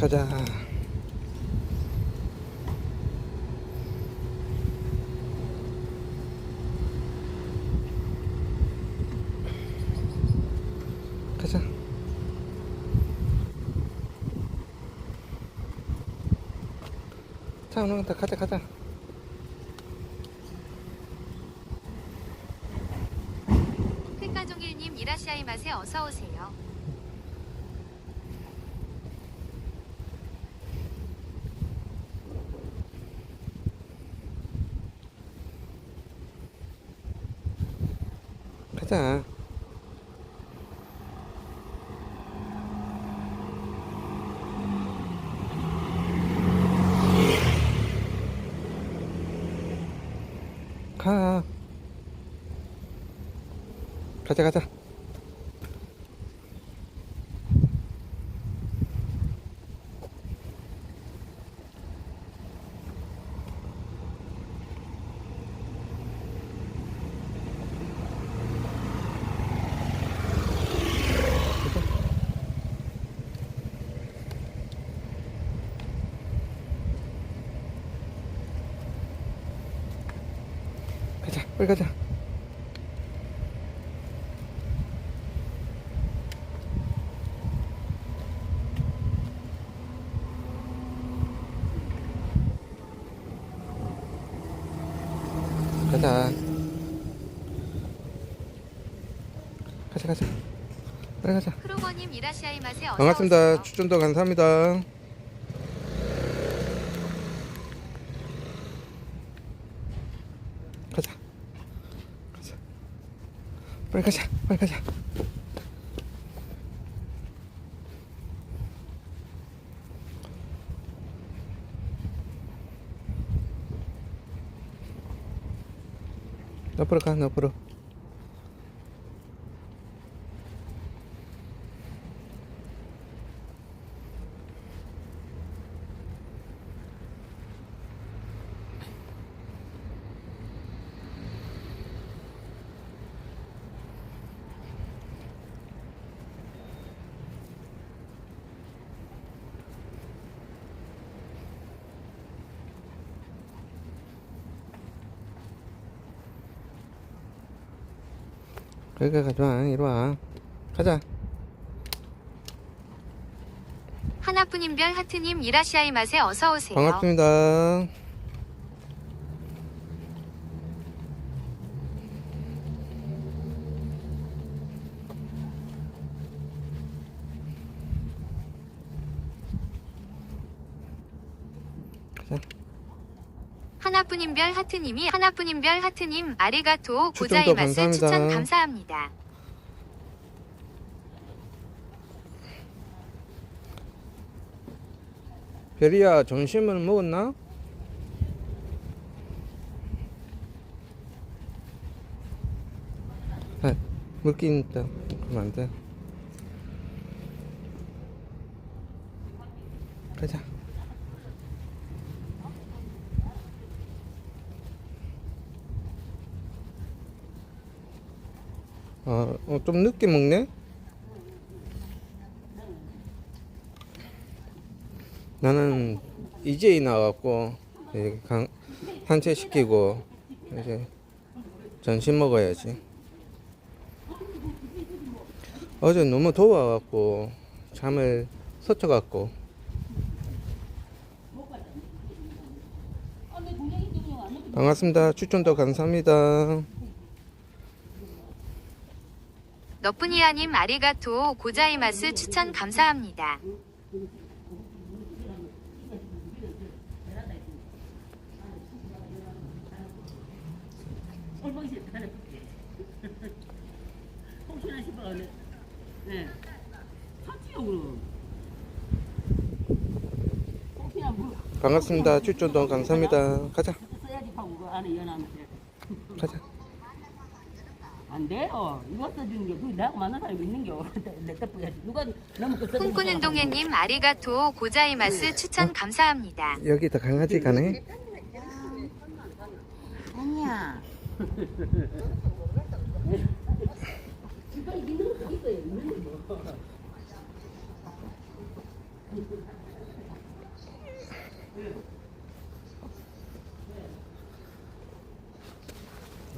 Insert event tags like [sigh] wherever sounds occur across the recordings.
가자. 가자. 자, 오늘 다 가자, 가자. 흑가종일님 이라시아이 맛에 어서 오세요. 가자. 가. 가자, 가자. 가자, 빨리 가자. 가자. 가자, 가자. 빨리 가자. 크로버님 이라시아이 맛에 어서 반갑습니다. 오세요. 추천도 감사합니다. 가자. 가자. 빨리 가자. 빨리 가자. 옆 여기 가지 마. 이리 와. 가자. 하나뿐인 별 하트님 이라시아이 맛에 어서 오세요. 반갑습니다. 가자. 하나뿐인 별 하트님이 하나뿐인 별 하트님 아리가토 고자이마스. 추천 감사합니다. 별이야, 점심을 먹었나? 아, 먹긴 있다. 그러면 안 돼. 가자. 어, 어, 좀 늦게 먹네? 나는 이제 나왔고 강, 산책시키고 이제 점심 먹어야지. 어제 너무 더워갖고 잠을 설쳐갖고. 반갑습니다. 추천도 감사합니다 너뿐이야님 아리가토 고자이마스 추천 감사합니다. 꼴보기 싫다. 혹시나 싶어. 네. 샀지요, 그럼. 혹시나 뭐. 반갑습니다 추천도 감사합니다 가자. 가자 안 돼요. 이거 써주는 게, 그 내가 만난 사람이 있는 게, [laughs] 내 떡부야지. 누가 너무 그 꿈꾸는 동해님 아리가토 고자이마스 추천 감사합니다. 여기 더 강아지 가네 아니야. [laughs] 이거 있는 거 있어요. 있는 거.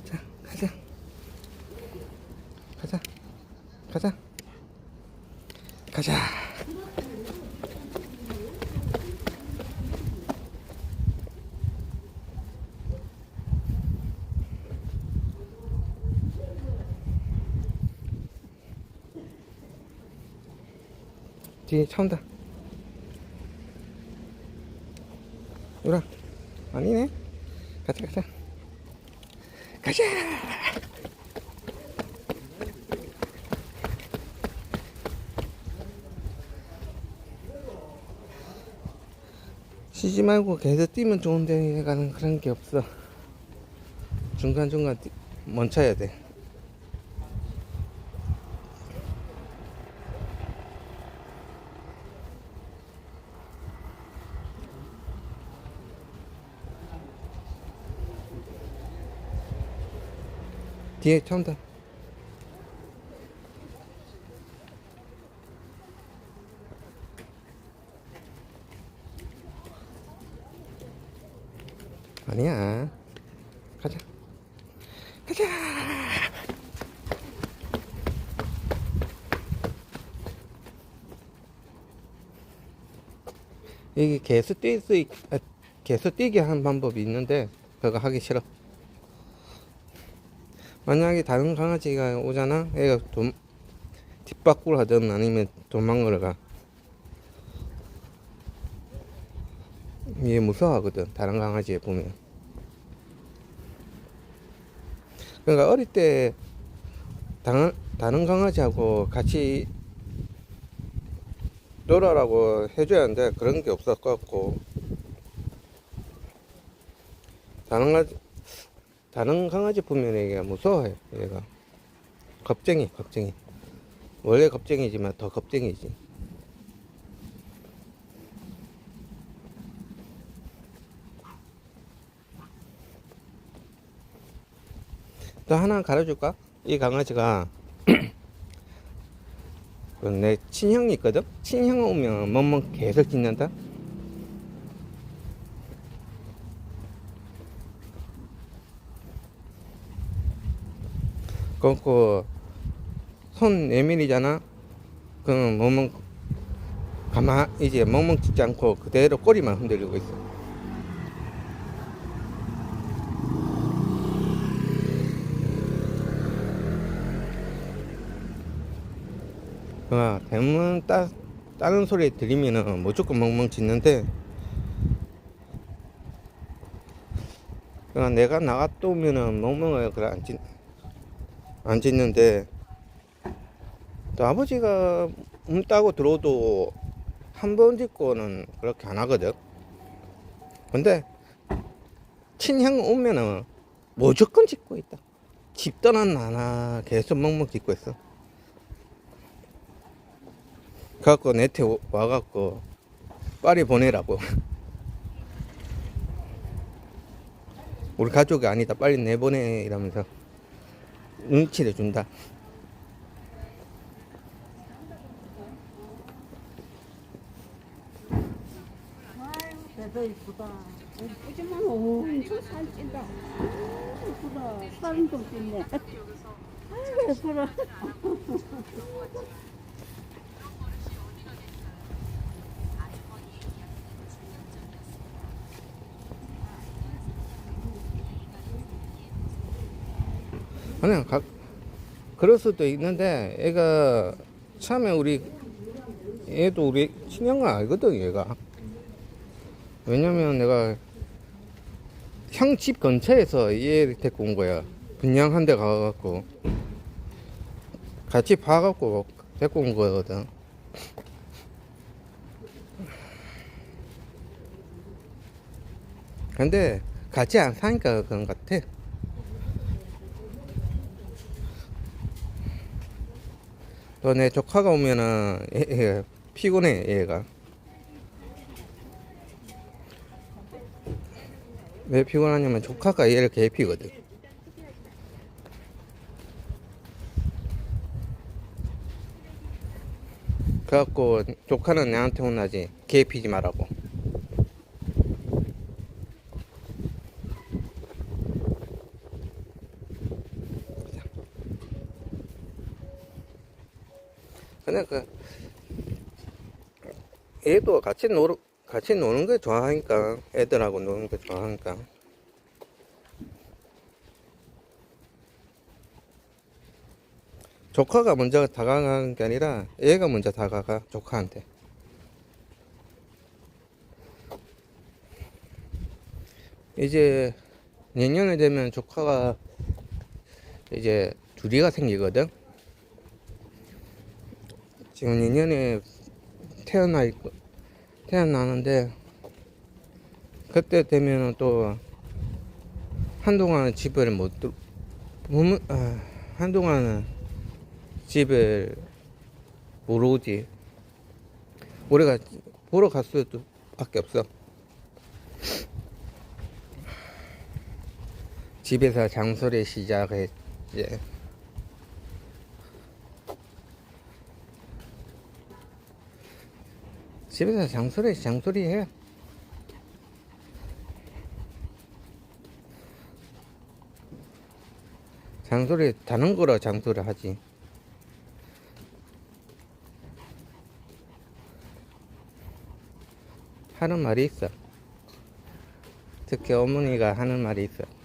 자, 가자. 가자. 가자. 가자. 뒤에 차 온다. 유라. 아니네. 가자, 가자. 가자! 쉬지 말고 계속 뛰면 좋은데 가는 그런 게 없어. 중간중간 뛰, 멈춰야 돼. 뒤에 차 온다. 아니야. 가자. 가자. 여기 계속 뛸 수, 있, 아, 계속 뛰게 하는 방법이 있는데, 그거 하기 싫어. 만약에 다른 강아지가 오잖아? 얘가 돈, 뒷바꾸를 하든 아니면 도망을 가. 얘 무서워하거든, 다른 강아지 보면. 그러니까 어릴 때 다른, 다른 강아지하고 같이 놀아라고 해줘야 하는데 그런 게 없었고 다른 강아지 다른 강아지 보면 얘가 무서워해 얘가. 겁쟁이 겁쟁이. 원래 겁쟁이지만 더 겁쟁이지 또 하나 가르쳐줄까? 이 강아지가 [clears throat] 그내 친형이 있거든? 친형 오면 멍멍 계속 짖는다? 그거 손 내밀이잖아? 그럼 멍멍 가만 이제 멍멍 짖지 않고 그대로 꼬리만 흔들리고 있어 어, 대문 따, 다른 소리 들리면은 무조건 멍멍 짖는데 그냥 내가 나갔다 오면은 멍멍을 그래 안 짖, 안 짖는데 또 아버지가 문 따고 들어오도 한 번 짖고는 그렇게 안 하거든. 근데 친형 오면은 무조건 짖고 있다. 집 떠난 나나 계속 멍멍 짖고 있어 갖고 내테 와갖고 빨리 보내라고 [laughs] 우리 가족이 아니다 빨리 내보내 이러면서 눈치를 준다 이쁘다. 이쁘지만 엄청 살찐다. 이쁘다. 살은 좀 찐네. 아이고 예쁘라. 아니야 가, 그럴 수도 있는데 애가 처음에 우리 얘도 우리 친형은 알거든 얘가. 왜냐면 내가 형 집 근처에서 얘를 데리고 온 거야. 분양한 데 가갖고. 같이 봐갖고 데리고 온 거거든. 근데 같이 안 사니까 그런 것 같아 또 내 조카가 오면은 얘, 얘 피곤해 얘가. 왜 피곤하냐면 조카가 얘를 개피거든. 그래갖고 조카는 내한테 혼나지. 개피지 말라고 근데 그 얘도 같이 놀 같이 노는 거 좋아하니까 애들하고 노는 거 좋아하니까. 조카가 먼저 다가가는 게 아니라 얘가 먼저 다가가 조카한테. 이제 내년에 되면 조카가 이제 둘이가 생기거든 지금 내년에 태어나 있고 태어나는데 그때 되면은 또 한동안은 집을 못 들, 못, 아, 한동안은 집을 못 오지. 우리가 보러 갈 수도 밖에 없어. 집에서 장소리 시작해, 이 집에서 장소리, 장소리 해. 장소리, 다른 거로 장소리 하지. 하는 말이 있어. 특히 어머니가 하는 말이 있어.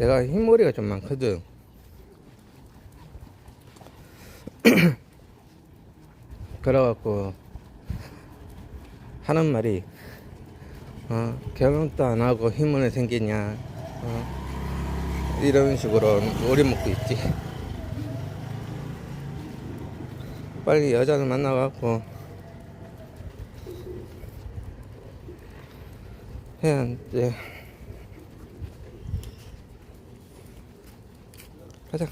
내가 흰머리가 좀 많거든. [clears throat] 그래갖고 하는 말이 어, 결혼도 안 하고 흰머리 생기냐 어, 이런 식으로 오리 먹고 있지. 빨리 여자를 만나갖고 해야 돼. 가자.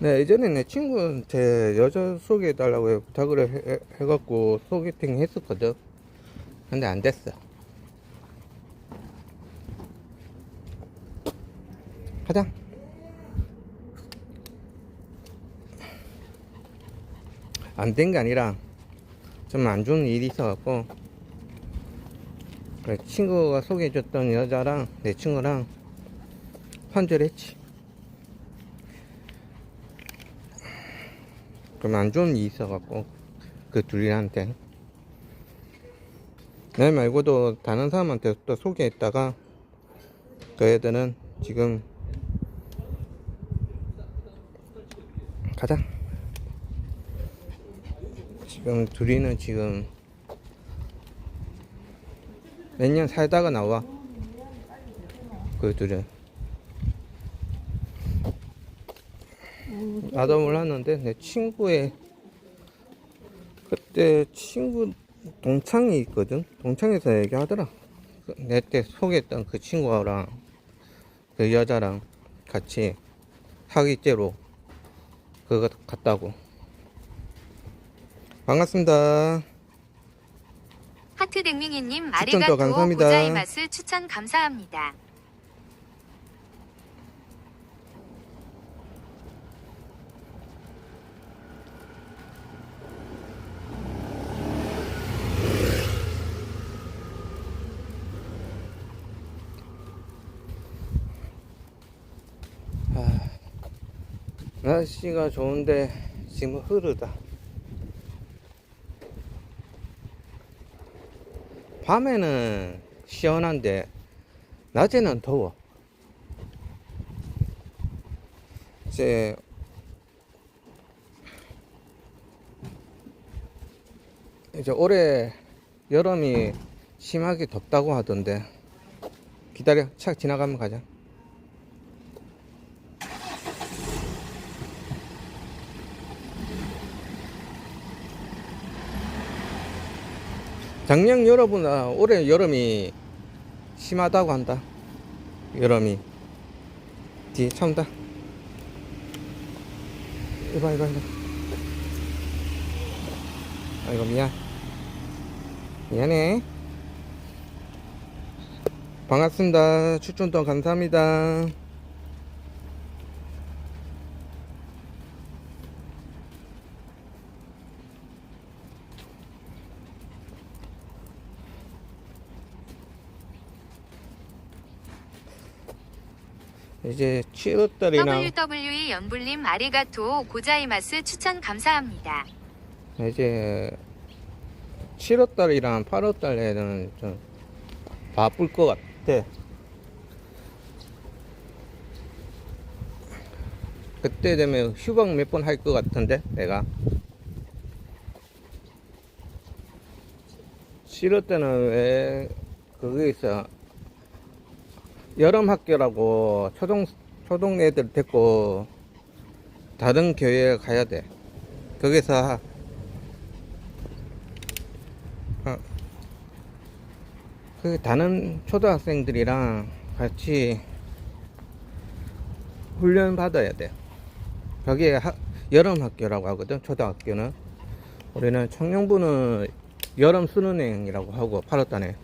네, 예전에 내 친구한테 여자 소개해달라고 부탁을 해, 해- 해갖고 소개팅 했었거든. 근데 안 됐어. 가자. 안 된 게 아니라 좀 안 좋은 일이 있어갖고 그래, 친구가 소개해줬던 여자랑 내 친구랑 환절했지. 그럼 안 좋은 일이 있어갖고 그 둘이한테 내 말고도 다른 사람한테 또 소개했다가 그 애들은 지금 가자. 지금 둘이는 지금 몇 년 살다가 나와. 그 둘은. 나도 몰랐는데 내 친구의 그때 친구 동창이 있거든. 동창에서 얘기하더라. 내 때 소개했던 그 친구랑 그 여자랑 같이 사기죄로 그거 갔다고. 반갑습니다. 하트 또 아리가또 감사합니다. 고자이마스 추천 감사합니다. 날씨가 좋은데 지금 흐르다. 밤에는 시원한데 낮에는 더워. 이제 이제 올해 여름이 심하게 덥다고 하던데 기다려 차 지나가면 가자. 작년 여름보다 올해 여름이 심하다고 한다. 여름이 뒤에 차 온다. 이봐 이봐 이봐. 아이고 미안. 미안해. 반갑습니다. 추천도 감사합니다. 이제 7월달이나 WWE 연불님 아리가토 고자이마스 추천 감사합니다. 이제 7월달이랑 8월달에는 좀 바쁠 것 같아. 그때 되면 휴방 몇 번 할 것 같은데 내가 7월 때는 왜 거기서 여름 학교라고 초등 초등 애들 데리고 다른 교회에 가야 돼. 거기서 어, 그 다른 초등학생들이랑 같이 훈련 받아야 돼. 거기에 하- 여름 학교라고 하거든. 초등학교는 우리는 청년부는 여름 수능행이라고 하고 8월달에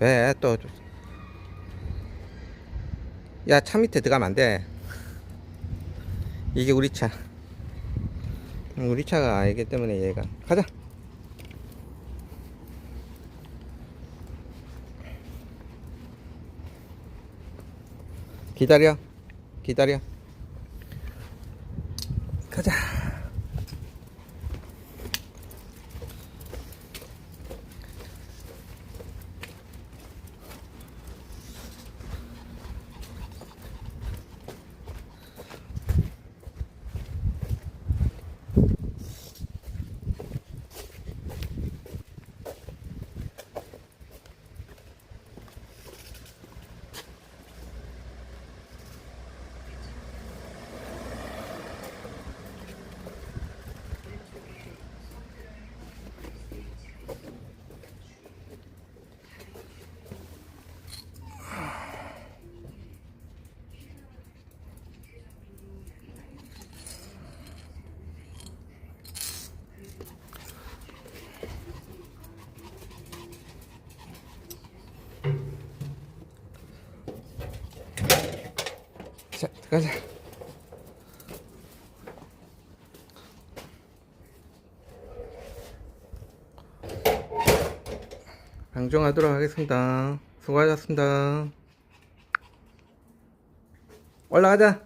왜또 야 차 밑에 들어가면 안 돼. 이게 우리 차. 우리 차가 아니기 때문에 얘가 가자. 기다려. 기다려. 가자. 자, 가자. 방종하도록 하겠습니다. 수고하셨습니다. 올라가자.